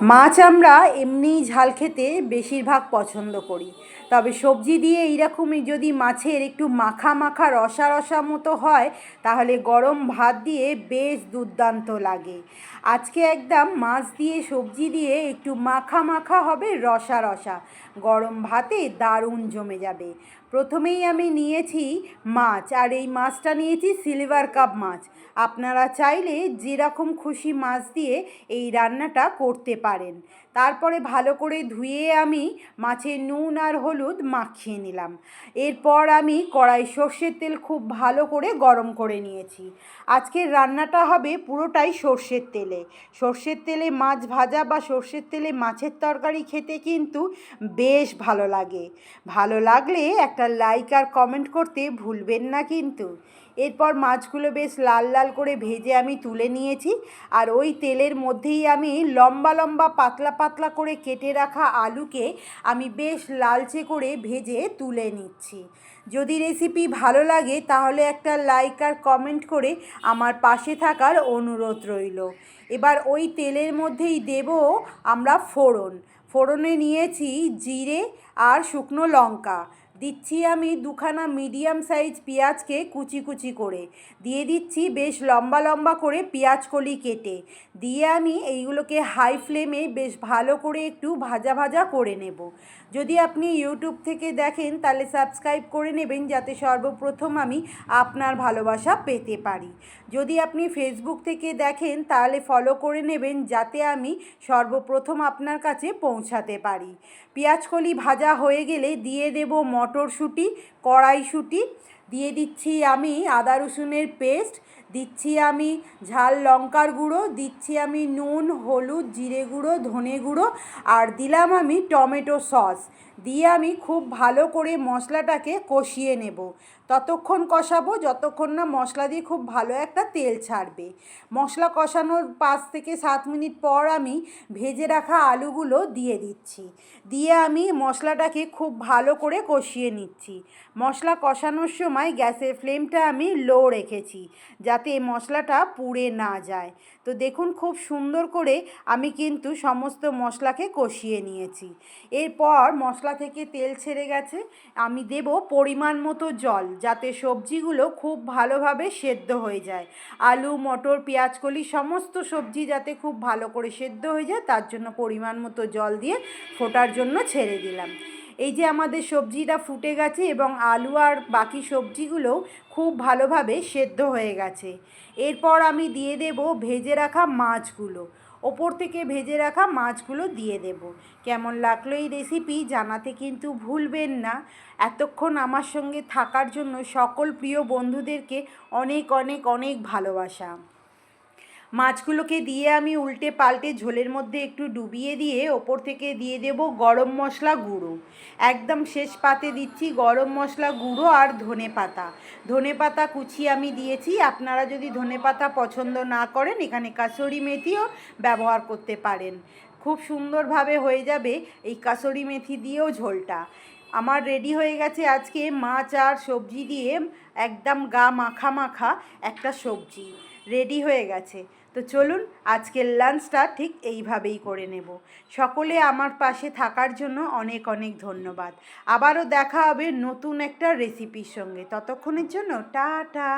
মাছ আমরা এমনিই ঝাল খেতে বেশিরভাগ পছন্দ করি। তবে সবজি দিয়ে এইরকমই যদি মাছের একটু মাখা মাখা রসা রসা মতো হয়, তাহলে গরম ভাত দিয়ে বেশ দুর্দান্ত লাগে। আজকে একদম মাছ দিয়ে সবজি দিয়ে একটু মাখা মাখা হবে রসা রসা। গরম ভাতে দারুণ জমে যাবে। প্রথমেই আমি নিয়েছি মাছ, আর এই মাছটা নিয়েছি সিলভার কাপ মাছ। আপনারা চাইলে যেরকম খুশি মাছ দিয়ে এই রান্নাটা করতে পারেন তারপরে ভালো করে ধুয়ে আমি মাছের নুন আর হলুদ মাখিয়ে নিলাম। এরপর আমি কড়াই সর্ষের তেল খুব ভালো করে গরম করে নিয়েছি। আজকের রান্নাটা হবে পুরোটাই সর্ষের তেলে। সর্ষের তেলে মাছ ভাজা বা সর্ষের তেলে মাছের তরকারি খেতে কিন্তু বেশ ভালো লাগে। ভালো লাগলে একটা লাইক আর কমেন্ট করতে ভুলবেন না কিন্তু। এরপর মাছগুলো বেশ লাল লাল করে ভেজে আমি তুলে নিয়েছি। আর ওই তেলের মধ্যেই আমি লম্বা লম্বা পাতলা পাতলা করে কেটে রাখা আলুকে আমি বেশ লালচে করে ভেজে তুলে নিচ্ছি। যদি রেসিপি ভালো লাগে, তাহলে একটা লাইক আর কমেন্ট করে আমার পাশে থাকার অনুরোধ রইল। এবার ওই তেলের মধ্যেই দেব আমরা ফোড়ন। ফোড়নে নিয়েছি জিরে আর শুকনো লঙ্কা। দিচ্ছি আমি দুখানা মিডিয়াম সাইজ পেঁয়াজকে কুচি কুচি করে। দিয়ে দিচ্ছি বেশ লম্বা লম্বা করে পেঁয়াজ কলি কেটে। দিয়ে আমি এইগুলোকে হাই ফ্লেমে বেশ ভালো করে একটু ভাজা ভাজা করে নেব। যদি আপনি ইউটিউব থেকে দেখেন তাহলে সাবস্ক্রাইব করে নেবেন যাতে সর্বপ্রথম আমি আপনার ভালোবাসা পেতে পারি। যদি আপনি ফেসবুক থেকে দেখেন তাহলে ফলো করে নেবেন যাতে আমি সর্বপ্রথম আপনার কাছে পৌঁছাতে পারি। পেঁয়াজকলি ভাজা হয়ে গেলে দিয়ে দেব মটরশুঁটি কড়াইশুঁটি দিয়ে দিচ্ছি আমি আদা রসুনের পেস্ট, দিচ্ছি আমি ঝাল লঙ্কার গুঁড়ো, দিচ্ছি আমি নুন, হলুদ, জিরে গুঁড়ো, ধনে গুঁড়ো আর দিলাম আমি টমেটো সস। দিয়ে আমি খুব ভালো করে মশলাটাকে কষিয়ে নেব। ততক্ষণ কষাবো, যতক্ষণ না মশলা দিয়ে খুব ভালো একটা তেল ছাড়বে। মশলা কষানোর পাঁচ থেকে সাত মিনিট পর আমি ভেজে রাখা আলুগুলো দিয়ে দিচ্ছি। দিয়ে আমি মশলাটাকে খুব ভালো করে কষিয়ে নিচ্ছি। মশলা কষানোর সময় গ্যাসের ফ্লেমটা আমি লো রেখেছি, যাতে মশলাটা পুড়ে না যায়। তো দেখুন খুব সুন্দর করে আমি কিন্তু সমস্ত মশলাকে কষিয়ে নিয়েছি। এরপর মশলা থেকে তেল ছেড়ে গেছে, আমি দেব পরিমাণ মতো জল, যাতে সবজিগুলো খুব ভালোভাবে সেদ্ধ হয়ে যায়। আলু, মটর, পেঁয়াজকলি সমস্ত সবজি যাতে খুব ভালো করে সেদ্ধ হয়ে যায়, তার জন্য পরিমাণ মতো জল দিয়ে ফোটার জন্য ছেড়ে দিলাম। এই যে আমাদের সবজিটা ফুটে গেছে এবং আলু আর বাকি সবজিগুলো খুব ভালোভাবে সেদ্ধ হয়ে গেছে। এরপর আমি দিয়ে দেব ভেজে রাখা মাছগুলো। ওপর থেকে ভেজে রাখা মাছগুলো দিয়ে দেব। কেমন লাগল এই রেসিপি জানাতে কিন্তু ভুলবেন না। এতক্ষণ আমার সঙ্গে থাকার জন্য সকল প্রিয় বন্ধুদেরকে অনেক অনেক অনেক ভালোবাসা। মাছগুলোকে দিয়ে আমি উল্টে পাল্টে ঝোলের মধ্যে একটু ডুবিয়ে দিয়ে ওপর থেকে দিয়ে দেব গরম মশলা গুঁড়ো। একদম শেষ পাতে দিচ্ছি গরম মশলা গুঁড়ো আর ধনে পাতা। ধনে পাতা কুচি আমি দিয়েছি, আপনারা যদি ধনে পাতা পছন্দ না করেন, এখানে কাসুরি মেথিও ব্যবহার করতে পারেন। খুব সুন্দরভাবে হয়ে যাবে এই কাসুরি মেথি দিয়েও ঝোলটা। আমার রেডি হয়ে গেছে আজকে মাছ আর সবজি দিয়ে একদম গা মাখা মাখা একটা সবজি। রেডি হয়ে গেছে। তো চলুন, আজকের লাঞ্চটা ঠিক এইভাবেই করে নেব। সকলে আমার পাশে থাকার জন্য অনেক অনেক ধন্যবাদ। আবারও দেখা হবে নতুন একটা রেসিপির সঙ্গে। ততক্ষণের জন্য, টাটা!